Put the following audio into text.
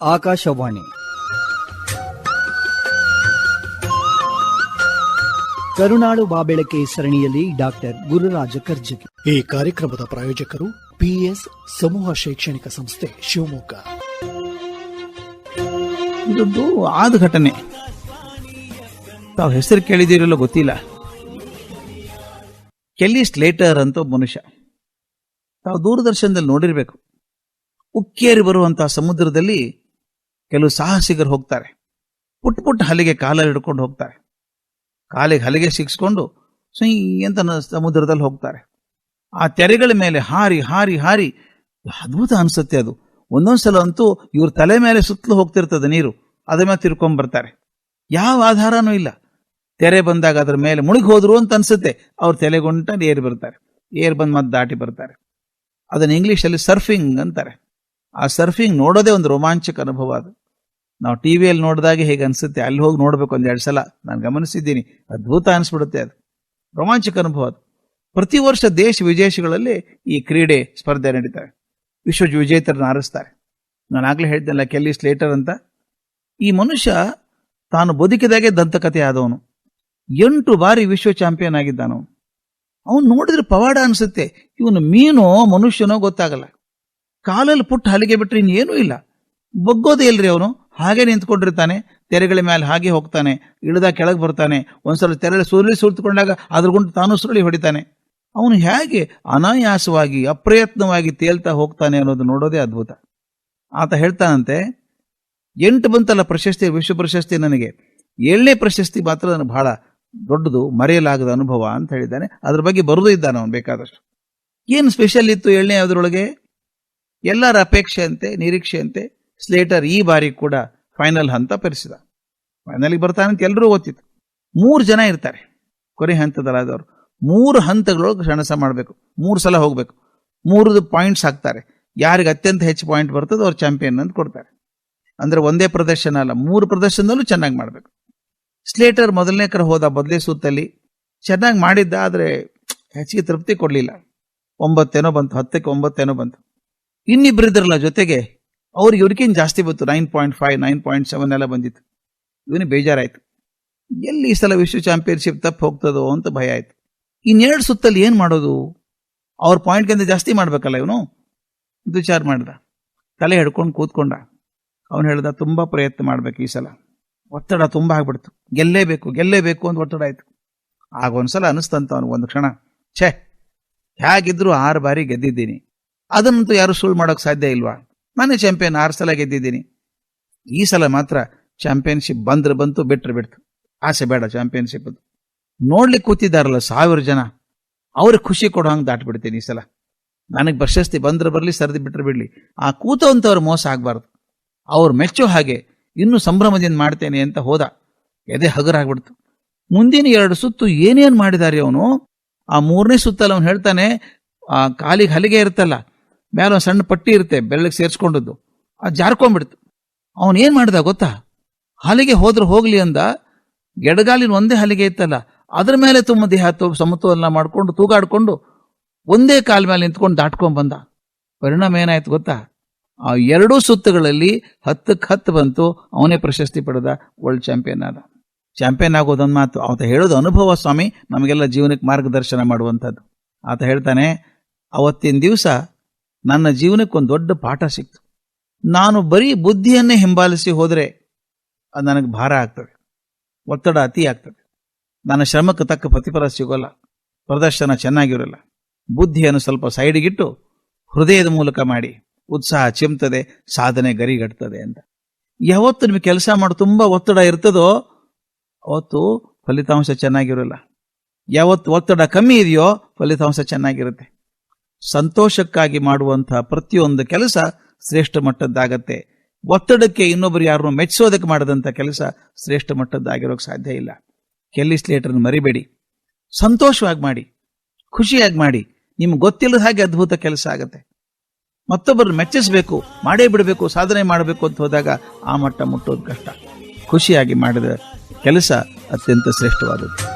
ಆಕಾಶವಾಣಿ. ಕರುನಾಡು ಬಾಬೆಳಕೆ ಸರಣಿಯಲ್ಲಿ ಡಾಕ್ಟರ್ ಗುರುರಾಜ ಕರ್ಜಗಿ ಈ ಕಾರ್ಯಕ್ರಮದ ಪ್ರಾಯೋಜಕರು ಪಿಎಸ್ ಸಮೂಹ ಶೈಕ್ಷಣಿಕ ಸಂಸ್ಥೆ ಶಿವಮೊಗ್ಗ. ಇದೊಂದು ಆದ ಘಟನೆ. ತಾವು ಹೆಸರು ಕೇಳಿದಿರಲ್ಲ ಗೊತ್ತಿಲ್ಲ. ಕೆಲ್ಲಿ ಸ್ಲೇಟರ್ ಅಂತ ಒಬ್ಬ ಮನುಷ್ಯ. ತಾವು ದೂರದರ್ಶನದಲ್ಲಿ ನೋಡಿರ್ಬೇಕು. ಉಕ್ಕೇರಿ ಬರುವಂತಹ ಸಮುದ್ರದಲ್ಲಿ ಕೆಲವು ಸಾಹಸಿಗರು ಹೋಗ್ತಾರೆ. ಪುಟ್ಟ ಪುಟ್ಟ ಹಲಿಗೆ ಕಾಲಲ್ಲಿ ಹಿಡ್ಕೊಂಡು ಹೋಗ್ತಾರೆ. ಕಾಲಿಗೆ ಹಲಿಗೆ ಸಿಕ್ಸ್ಕೊಂಡು ಸುಯ್ ಅಂತ ಸಮುದ್ರದಲ್ಲಿ ಹೋಗ್ತಾರೆ. ಆ ತೆರೆಗಳ ಮೇಲೆ ಹಾರಿ ಹಾರಿ ಹಾರಿ ಅದ್ಭುತ ಅನಿಸುತ್ತೆ ಅದು. ಒಂದೊಂದ್ಸಲ ಅಂತೂ ಇವ್ರ ತಲೆ ಮೇಲೆ ಸುತ್ತಲೂ ಹೋಗ್ತಿರ್ತದೆ ನೀರು. ಅದ್ರ ಮೇಲೆ ತಿರ್ಕೊಂಡ್ ಬರ್ತಾರೆ ಯಾವ ಆಧಾರನೂ ಇಲ್ಲ. ತೆರೆ ಬಂದಾಗ ಅದ್ರ ಮೇಲೆ ಮುಳುಗಿ ಹೋದ್ರು ಅಂತ ಅನ್ಸುತ್ತೆ. ಅವ್ರು ತಲೆಗೊಂಟ ಏರ್ ಬರ್ತಾರೆ. ಏರ್ ಬಂದ್ ಮತ್ತೆ ದಾಟಿ ಬರ್ತಾರೆ. ಅದನ್ನ ಇಂಗ್ಲಿಷಲ್ಲಿ ಸರ್ಫಿಂಗ್ ಅಂತಾರೆ. ಆ ಸರ್ಫಿಂಗ್ ನೋಡೋದೇ ಒಂದು ರೋಮಾಂಚಕ ಅನುಭವ ಅದು. ನಾವು ಟಿವಿಯಲ್ಲಿ ನೋಡಿದಾಗ ಹೇಗೆ ಅನಿಸುತ್ತೆ, ಅಲ್ಲಿ ಹೋಗಿ ನೋಡಬೇಕು ಎರಡು ಸಲ. ನಾನು ಗಮನಿಸಿದ್ದೀನಿ. ಅದ್ಭುತ ಅನಿಸ್ಬಿಡುತ್ತೆ ಅದು. ರೋಮಾಂಚಕ ಅನುಭವ ಅದು. ಪ್ರತಿ ವರ್ಷ ದೇಶ ವಿದೇಶಗಳಲ್ಲಿ ಈ ಕ್ರೀಡೆ ಸ್ಪರ್ಧೆ ನಡೀತವೆ. ವಿಶ್ವ ವಿಜೇತರನ್ನ ಆರಿಸ್ತಾರೆ. ನಾನು ಆಗ್ಲೇ ಹೇಳ್ದಲ್ಲ ಕೆಲ್ಲಿ ಸ್ಲೇಟರ್ ಅಂತ. ಈ ಮನುಷ್ಯ ತಾನು ಬದುಕಿದಾಗೆ ದಂತಕಥೆ ಆದವನು. ಎಂಟು ಬಾರಿ ವಿಶ್ವ ಚಾಂಪಿಯನ್ ಆಗಿದ್ದಾನು ಅವನು ನೋಡಿದ್ರೆ ಪವಾಡ ಅನಿಸುತ್ತೆ. ಇವನು ಮೀನೋ ಮನುಷ್ಯನೋ ಗೊತ್ತಾಗಲ್ಲ. ಕಾಲಲ್ಲಿ ಪುಟ್ಟ ಹಲಿಗೆ ಬಿಟ್ಟರೆ ಇನ್ನೇನೂ ಇಲ್ಲ. ಬಗ್ಗೋದೇ ಇಲ್ರಿ ಅವನು. ಹಾಗೆ ನಿಂತ್ಕೊಂಡಿರ್ತಾನೆ, ತೆರೆಗಳ ಮೇಲೆ ಹಾಗೆ ಹೋಗ್ತಾನೆ, ಇಳಿದ ಕೆಳಗೆ ಬರ್ತಾನೆ, ಒಂದ್ಸಲ ತೆರೆ ಸುರುಳಿ ಅದ್ರ ಗುಂಡು ತಾನು ಸುರುಳಿ ಹೊಡಿತಾನೆ. ಅವನು ಹೇಗೆ ಅನಾಯಾಸವಾಗಿ, ಅಪ್ರಯತ್ನವಾಗಿ ತೇಲ್ತಾ ಹೋಗ್ತಾನೆ ಅನ್ನೋದು ನೋಡೋದೇ ಅದ್ಭುತ. ಆತ ಹೇಳ್ತಾನಂತೆ, ಎಂಟು ಬಂತಲ್ಲ ಪ್ರಶಸ್ತಿ, ವಿಶ್ವ ಪ್ರಶಸ್ತಿ ನನಗೆ. ಏಳನೇ ಪ್ರಶಸ್ತಿ ಮಾತ್ರ ನನಗೆ ಬಹಳ ದೊಡ್ಡದು, ಮರೆಯಲಾಗದ ಅನುಭವ ಅಂತ ಹೇಳಿದ್ದಾನೆ. ಅದ್ರ ಬಗ್ಗೆ ಬರೋದು ಇದ್ದಾನೆ ಅವನು ಬೇಕಾದಷ್ಟು. ಏನು ಸ್ಪೆಷಲ್ ಇತ್ತು ಏಳನೇ ಅದರೊಳಗೆ ಎಲ್ಲರ ಅಪೇಕ್ಷೆಯಂತೆ, ನಿರೀಕ್ಷೆಯಂತೆ? ಸ್ಲೇಟರ್ ಈ ಬಾರಿ ಕೂಡ ಫೈನಲ್ ಹಂತ ಪರಿಸಿದ ಫೈನಲ್ಗೆ ಬರ್ತಾನೆ ಅಂತ ಎಲ್ಲರೂ ಗೊತ್ತಿತ್ತು ಮೂರು ಜನ ಇರ್ತಾರೆ. ಕೊನೆ ಹಂತದಲ್ಲಾದವರು. ಮೂರು ಹಂತಗಳೊಳಗೆ ಸಣಸ ಮಾಡಬೇಕು. ಮೂರು ಸಲ ಹೋಗಬೇಕು. ಮೂರು ಪಾಯಿಂಟ್ಸ್ ಹಾಕ್ತಾರೆ. ಯಾರಿಗೆ ಅತ್ಯಂತ ಹೆಚ್ಚು ಪಾಯಿಂಟ್ ಬರ್ತದೋ ಅವ್ರು ಚಾಂಪಿಯನ್ ಅಂತ ಕೊಡ್ತಾರೆ. ಅಂದರೆ ಒಂದೇ ಪ್ರದರ್ಶನ ಅಲ್ಲ, ಮೂರು ಪ್ರದರ್ಶನದಲ್ಲೂ ಚೆನ್ನಾಗಿ ಮಾಡಬೇಕು. ಸ್ಲೇಟರ್ ಮೊದಲನೇ ಕರ ಹೋದ ಬದಲೇ ಸುತ್ತಲ್ಲಿ ಚೆನ್ನಾಗಿ ಮಾಡಿದ್ದ, ಆದರೆ ಹೆಚ್ಚಿಗೆ ತೃಪ್ತಿ ಕೊಡಲಿಲ್ಲ. ಒಂಬತ್ತೇನೋ ಬಂತು, ಹತ್ತಕ್ಕೆ ಒಂಬತ್ತೇನೋ ಬಂತು. ಇನ್ನಿಬ್ಬರಿದ್ರಲ್ಲ ಜೊತೆಗೆ ಅವ್ರಿಗೆ ಇವ್ರಿಗೇನು ಜಾಸ್ತಿ ಬಂತು nine point five nine point seven ಎಲ್ಲ ಬಂದಿತ್ತು. ಇವನು ಬೇಜಾರಾಯ್ತು. ಎಲ್ಲಿ ಈ ಸಲ ವಿಶ್ವ ಚಾಂಪಿಯನ್ಶಿಪ್ ತಪ್ಪು ಹೋಗ್ತದೋ ಅಂತ ಭಯ ಆಯಿತು. ಇನ್ನೆರಡು ಸುತ್ತಲ್ಲಿ ಏನು ಮಾಡೋದು? ಅವ್ರ ಪಾಯಿಂಟ್ಗಿಂತ ಜಾಸ್ತಿ ಮಾಡಬೇಕಲ್ಲ ಇವನು? ವಿಚಾರ ಮಾಡಿದ. ತಲೆ ಹಿಡ್ಕೊಂಡು ಕೂತ್ಕೊಂಡ. ಅವನು ಹೇಳ್ದ, ತುಂಬ ಪ್ರಯತ್ನ ಮಾಡಬೇಕು ಈ ಸಲ. ಒತ್ತಡ ತುಂಬ ಆಗ್ಬಿಡ್ತು. ಗೆಲ್ಲೇಬೇಕು ಗೆಲ್ಲೇಬೇಕು ಅಂತ ಒತ್ತಡ ಆಯಿತು. ಆಗ ಒಂದ್ಸಲ ಅನಿಸ್ತಂತ ಅವನು ಒಂದು ಕ್ಷಣ. ಛೇ ಹೇಗಿದ್ರು ಆರು ಬಾರಿ ಗೆದ್ದಿದ್ದೀನಿ. ಅದನ್ನಂತೂ ಯಾರು ಸುಳ್ಳು ಮಾಡೋಕೆ ಸಾಧ್ಯ ಇಲ್ವಾ? ನಾನೇ ಚಾಂಪಿಯನ್ ಆರು ಸಲ ಗೆದ್ದಿದ್ದೀನಿ. ಈ ಸಲ ಮಾತ್ರ ಚಾಂಪಿಯನ್ಶಿಪ್ ಬಂದ್ರೆ ಬಂತು ಬಿಟ್ಟರೆ ಬಿಡ್ತು. ಆಸೆ ಬೇಡ ಚಾಂಪಿಯನ್ಶಿಪ್ ಅದು. ನೋಡ್ಲಿಕ್ಕೆ ಕೂತಿದ್ದಾರಲ್ಲ ಸಾವಿರ ಜನ. ಅವ್ರಿಗೆ ಖುಷಿ ಕೊಡೋ ಹಂಗೆ ದಾಟ್ಬಿಡ್ತೀನಿ ಈ ಸಲ. ನನಗೆ ಪ್ರಶಸ್ತಿ ಬಂದ್ರೆ ಬರಲಿ, ಸರದಿ ಬಿಟ್ಟರೆ ಬಿಡ್ಲಿ. ಆ ಕೂತವಂಥವ್ರು ಮೋಸ ಆಗಬಾರ್ದು. ಅವ್ರು ಮೆಚ್ಚೋ ಹಾಗೆ ಇನ್ನೂ ಸಂಭ್ರಮದಿಂದ ಮಾಡ್ತೇನೆ ಅಂತ ಹೋದ. ಎದೆ ಹಗರಾಗ್ಬಿಡ್ತು. ಮುಂದಿನ ಎರಡು ಸುತ್ತು ಏನೇನ್ ಮಾಡಿದಾರೆ ಅವನು? ಆ ಮೂರನೇ ಸುತ್ತಲ್ಲಿ ಅವನು ಹೇಳ್ತಾನೆ, ಆ ಕಾಲಿಗೆ ಹಲಿಗೆ ಇರುತ್ತಲ್ಲ ಮೇಲೆ ಒಂದು ಸಣ್ಣ ಪಟ್ಟಿ ಇರುತ್ತೆ ಬೆಳ್ಳಗೆ ಸೇರಿಸ್ಕೊಂಡದ್ದು. ಅದು ಜಾರ್ಕೊಂಡ್ಬಿಡ್ತು. ಅವನು ಏನು ಮಾಡ್ದ ಗೊತ್ತಾ? ಹಲಿಗೆ ಹೋದ್ರೆ ಹೋಗಲಿ ಅಂದ, ಎಡಗಾಲಿನ ಒಂದೇ ಹಲಿಗೆ ಇತ್ತಲ್ಲ, ಅದ್ರ ಮೇಲೆ ತುಂಬ ದೇಹ ಸಮತೋಲನ ಮಾಡಿಕೊಂಡು ತೂಗಾಡಿಕೊಂಡು ಒಂದೇ ಕಾಲ ಮೇಲೆ ನಿಂತ್ಕೊಂಡು ದಾಟ್ಕೊಂಡು ಬಂದ. ಪರಿಣಾಮ ಏನಾಯ್ತು ಗೊತ್ತಾ? ಆ ಎರಡೂ ಸುತ್ತುಗಳಲ್ಲಿ ಹತ್ತಕ್ಕೆ ಹತ್ತು ಬಂತು, ಅವನೇ ಪ್ರಶಸ್ತಿ ಪಡೆದ ವರ್ಲ್ಡ್ ಚಾಂಪಿಯನ್ ಆದ. ಚಾಂಪಿಯನ್ ಆಗೋದೊಂದು ಮಾತು. ಆತ ಹೇಳೋದು ಅನುಭವ ಸ್ವಾಮಿ, ನಮಗೆಲ್ಲ ಜೀವನಕ್ಕೆ ಮಾರ್ಗದರ್ಶನ ಮಾಡುವಂಥದ್ದು. ಆತ ಹೇಳ್ತಾನೆ, ಅವತ್ತಿನ ದಿವಸ ನನ್ನ ಜೀವನಕ್ಕೊಂದು ದೊಡ್ಡ ಪಾಠ ಸಿಕ್ತು. ನಾನು ಬರೀ ಬುದ್ಧಿಯನ್ನೇ ಹಿಂಬಾಲಿಸಿ ಹೋದರೆ ಅದು ನನಗೆ ಭಾರ ಆಗ್ತದೆ. ಒತ್ತಡ ಅತಿ ಆಗ್ತದೆ. ನನ್ನ ಶ್ರಮಕ್ಕೆ ತಕ್ಕ ಪ್ರತಿಫಲ ಸಿಗೋಲ್ಲ. ಪ್ರದರ್ಶನ ಚೆನ್ನಾಗಿರಲ್ಲ. ಬುದ್ಧಿಯನ್ನು ಸ್ವಲ್ಪ ಸೈಡ್ಗಿಟ್ಟು ಹೃದಯದ ಮೂಲಕ ಮಾಡಿ ಉತ್ಸಾಹ ಚಿಮ್ತದೆ, ಸಾಧನೆ ಗರಿಗಟ್ತದೆ ಅಂತ. ಯಾವತ್ತು ನಿಮಗೆ ಕೆಲಸ ಮಾಡಿ ತುಂಬಾ ಒತ್ತಡ ಇರ್ತದೋ ಅವತ್ತು ಫಲಿತಾಂಶ ಚೆನ್ನಾಗಿರಲ್ಲ. ಯಾವತ್ತು ಒತ್ತಡ ಕಮ್ಮಿ ಇದೆಯೋ ಫಲಿತಾಂಶ ಚೆನ್ನಾಗಿರುತ್ತೆ. ಸಂತೋಷಕ್ಕಾಗಿ ಮಾಡುವಂತಹ ಪ್ರತಿಯೊಂದು ಕೆಲಸ ಶ್ರೇಷ್ಠ ಮಟ್ಟದ್ದಾಗತ್ತೆ. ಒತ್ತಡಕ್ಕೆ ಇನ್ನೊಬ್ಬರು ಯಾರನ್ನು ಮೆಚ್ಚಿಸೋದಕ್ಕೆ ಮಾಡದಂತ ಕೆಲಸ ಶ್ರೇಷ್ಠ ಮಟ್ಟದ್ದಾಗಿರೋಕೆ ಸಾಧ್ಯ ಇಲ್ಲ. ಕೆಲ್ಲಿ ಸ್ಲೇಟರ್ನ ಮರಿಬೇಡಿ. ಸಂತೋಷವಾಗಿ ಮಾಡಿ. ಖುಷಿಯಾಗಿ ಮಾಡಿ. ನಿಮ್ಗೆ ಗೊತ್ತಿಲ್ಲದ ಹಾಗೆ ಅದ್ಭುತ ಕೆಲಸ ಆಗತ್ತೆ. ಮತ್ತೊಬ್ಬರನ್ನು ಮೆಚ್ಚಿಸಬೇಕು, ಮಾಡೇ ಬಿಡಬೇಕು, ಸಾಧನೆ ಮಾಡಬೇಕು ಅಂತ ಹೋದಾಗ ಆ ಮಟ್ಟ ಮುಟ್ಟೋದು ಕಷ್ಟ. ಖುಷಿಯಾಗಿ ಮಾಡಿದ ಕೆಲಸ ಅತ್ಯಂತ ಶ್ರೇಷ್ಠವಾದದ್ದು.